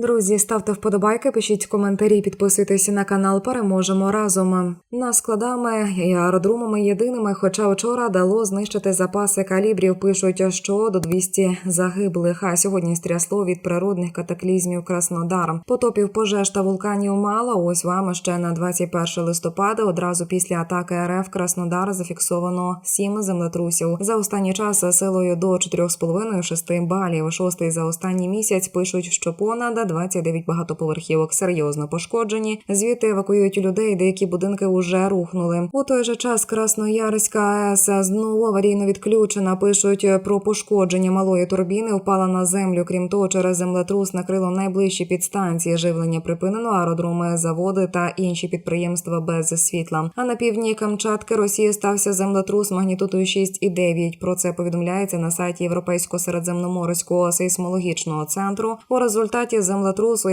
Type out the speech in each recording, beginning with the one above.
Друзі, ставте вподобайки, пишіть коментарі, підписуйтесь на канал. Переможемо разом. Нас складами і аеродромами єдиними. Хоча вчора дало знищити запаси калібрів. Пишуть, що до 200 загиблих. А сьогодні стрясло від природних катаклізмів Краснодар. Потопів пожеж та вулканів мало. Ось вам ще на 21 листопада. Одразу після атаки РФ Краснодар зафіксовано сім землетрусів. За останній час силою до 4,5-6 балів. Шостий за останній місяць пишуть, що понад 29 багатоповерхівок серйозно пошкоджені. Звідти евакуюють людей. Деякі будинки уже рухнули. У той же час Красноярська АЕС знову аварійно відключена. Пишуть про пошкодження малої турбіни. Впала на землю. Крім того, через землетрус накрило найближчі підстанції. Живлення припинено, аеродроми, заводи та інші підприємства без світла. А на півдні Камчатки Росії стався землетрус магнітудою 6,9. Про це повідомляється на сайті Європейського середземноморського сейсмологічного центру. У результаті землетрусу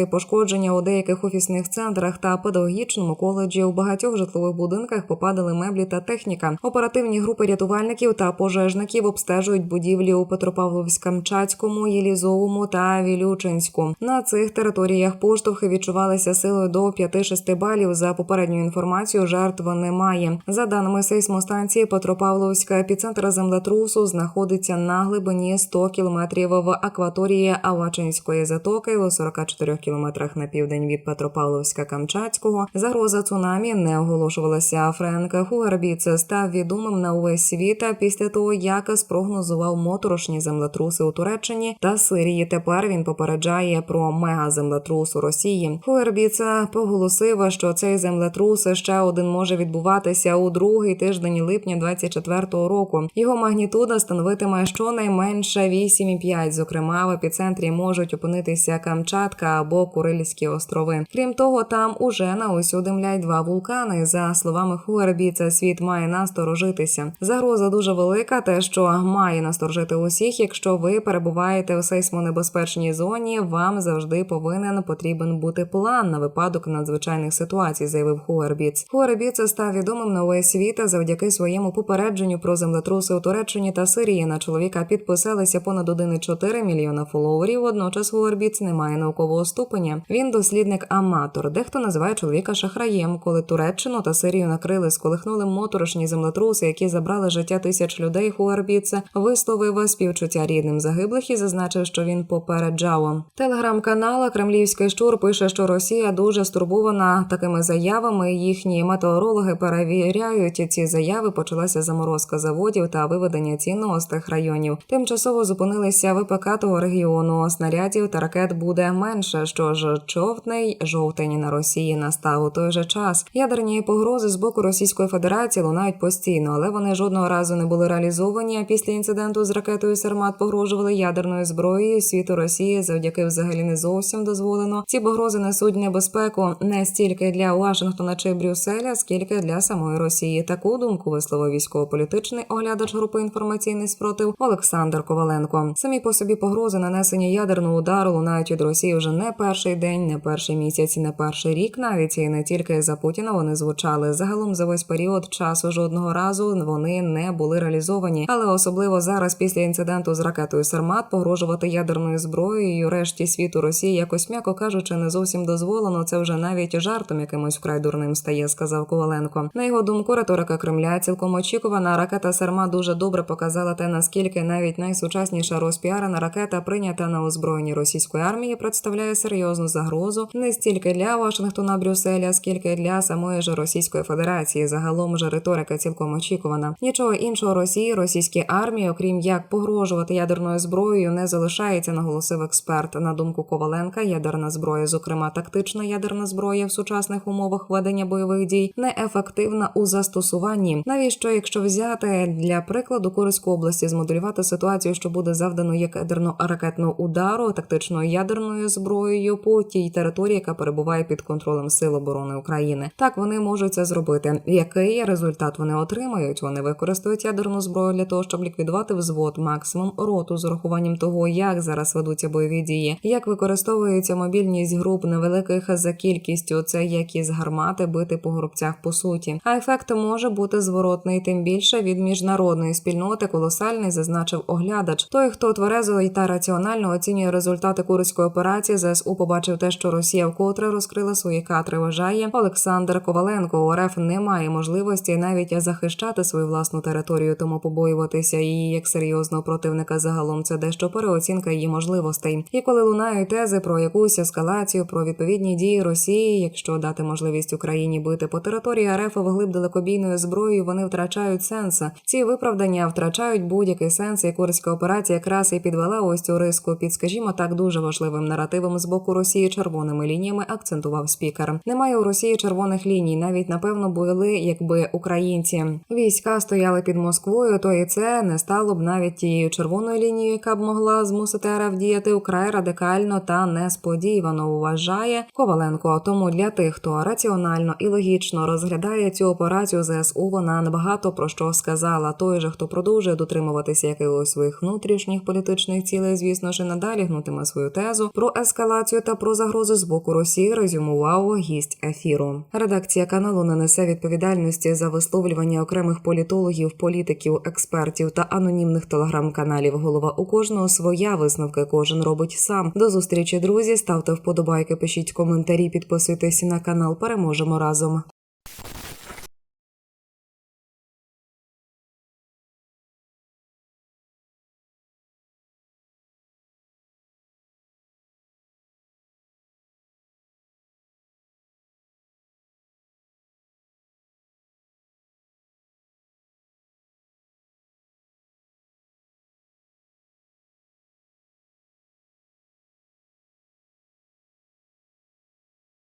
і пошкодження у деяких офісних центрах та педагогічному коледжі у багатьох житлових будинках попадали меблі та техніка. Оперативні групи рятувальників та пожежників обстежують будівлі у Петропавловськ-Камчатському, Єлізовому та Вілючинську. На цих територіях поштовхи відчувалися силою до 5-6 балів. За попередньою інформацією, жертв немає. За даними сейсмостанції Петропавловська, епіцентр землетрусу знаходиться на глибині 100 кілометрів в акваторії Авачинської затоки у 44 кілометрах на південь від Петропавловська Камчатського. Загроза цунамі не оголошувалася. Френк Хуербіц став відомим на увесь світ після того, як спрогнозував моторошні землетруси у Туреччині та Сирії. Тепер він попереджає про мегаземлетрус у Росії. Хуербіц поголосив, що цей землетрус ще один може відбуватися у другий тиждень липня 24-го року. Його магнітуда становитиме щонайменше 8,5. Зокрема, в епіцентрі можуть опинитися Камчатка або Курильські острови. Крім того, там уже на усю димлять два вулкани. За словами Хуербіца, світ має насторожитися. Загроза дуже велика. Те, що має насторожити усіх, якщо ви перебуваєте у сейсмонебезпечній зоні, вам завжди повинен потрібен бути план на випадок надзвичайних ситуацій, заявив Хуербіц. Хуербіц став відомим на увесь світ завдяки своєму попередженню про землетруси у Туреччині та Сирії. На чоловіка підписалися понад 1,4 мільйона фоловерів. Водночас Хуербіц не має наукового ступеня. Він дослідник-аматор. Дехто називає чоловіка шахраєм, коли Туреччину та Сирію накрили, сколихнули моторошні землетруси, які забрали життя тисяч людей. Хуербіц висловив співчуття рідним загиблих і зазначив, що він попереджав. Телеграм-канал Кремлівський щур пише, що Росія дуже стурбована такими заявами. Їхні метеорологи перевіряють ці заяви. Почалася заморозка заводів та виведення цінного з районів. Тимчасово зупинилися ВПК того регіону. Снарядів та ракет буде менше. Що ж, човтний жовтень на Росії настав у той же час. Ядерні погрози з боку Російської Федерації лунають постійно, але вони жодного разу не були реалізовані. А після інциденту з ракетою Сармат погрожували ядерною зброєю світу Росії завдяки взагалі не зовсім дозволено. Ці погрози несуть небезпеку не стільки для Вашингтона чи Брюсселя, скільки для самої Росії. Таку думку висловив військово-політичний оглядач групи інформаційний спротив Олександр Коваленко. Самі по собі погрози нанесення ядерного удару лунають від Росії вже не перший день, не перший місяць, не перший рік. Навіть і не тільки за Путіна вони звучали. Загалом за весь період часу жодного разу вони не були реалізовані. Але особливо зараз, після інциденту з ракетою Сармат, погрожувати ядерною зброєю решті світу Росії якось м'яко кажучи, не зовсім дозволено. Це вже навіть жартом якимось вкрай дурним стає, сказав Коваленко. На його думку, риторика Кремля цілком очікувана. Ракета Сарма дуже добре показала те, наскільки навіть найсучасніша розпіарена ракета, прийнята на озброєнні російської армії, представляє серйозну загрозу не стільки для Вашингтона, Брюсселя, скільки для самої ж Російської Федерації. Загалом же риторика цілком очікувана. Нічого іншого Росії, російській армії, окрім як погрожувати ядерною зброєю, не залишається, наголосив експерт. На думку Коваленка, ядерна зброя, зокрема тактична ядерна зброя в сучасних умовах ведення бойових дій, неефективна у застосуванні. Навіщо, якщо взяти для прикладу Курську області, змоделювати ситуацію, що буде завдано як ядерно-ракетного удару тактичною ядерною зброєю по тій території, яка перебуває під контролем Сил оборони України. Так вони можуть це зробити. Який результат вони отримають? Вони використають ядерну зброю для того, щоб ліквідувати взвод, максимум роту з урахуванням того, як зараз ведуться бойові дії, як використовується мобільність груп невеликих за кількістю. Це як із гармати бити по горобцях по суті. А ефект може бути зворотний, тим більше від міжнародної спільноти колосальний, зазначив оглядач. Той, хто тверезо та раціонально оцінює результати курської операції. Операції ЗСУ побачив те, що Росія вкотре розкрила свої катри. Вважає Олександр Коваленко. У РФ немає можливості навіть захищати свою власну територію, тому побоюватися її як серйозного противника загалом це дещо переоцінка її можливостей. І коли лунають тези про якусь ескалацію, про відповідні дії Росії, якщо дати можливість Україні бити по території РФ вглиб далекобійною зброєю, вони втрачають сенс. Ці виправдання втрачають будь-який сенс. І курська операція якраз і підвела ось цю риску під, скажімо так, дуже важливим наративом з боку Росії червоними лініями. Акцентував спікер. Немає у Росії червоних ліній. Навіть напевно були, якби українці війська стояли під Москвою, то і це не стало б навіть тією червоною лінією, яка б могла змусити РФ діяти украй радикально та несподівано. Вважає Коваленко. Тому для тих, хто раціонально і логічно розглядає цю операцію ЗСУ, вона набагато про що сказала. Той же, хто продовжує дотримуватися якихось своїх внутрішніх політичних цілей, звісно ж, і надалі гнутиме свою тезу про ескалацію та про загрози з боку Росії. Резюмував гість ефіру. Редакція каналу не несе відповідальності за висловлювання окремих політологів, політиків, експертів та анонімних телеграм-каналів. Голова у кожного своя висновки кожен робить сам. До зустрічі, друзі. Ставте вподобайки, пишіть коментарі, підписуйтесь на канал. Переможемо разом.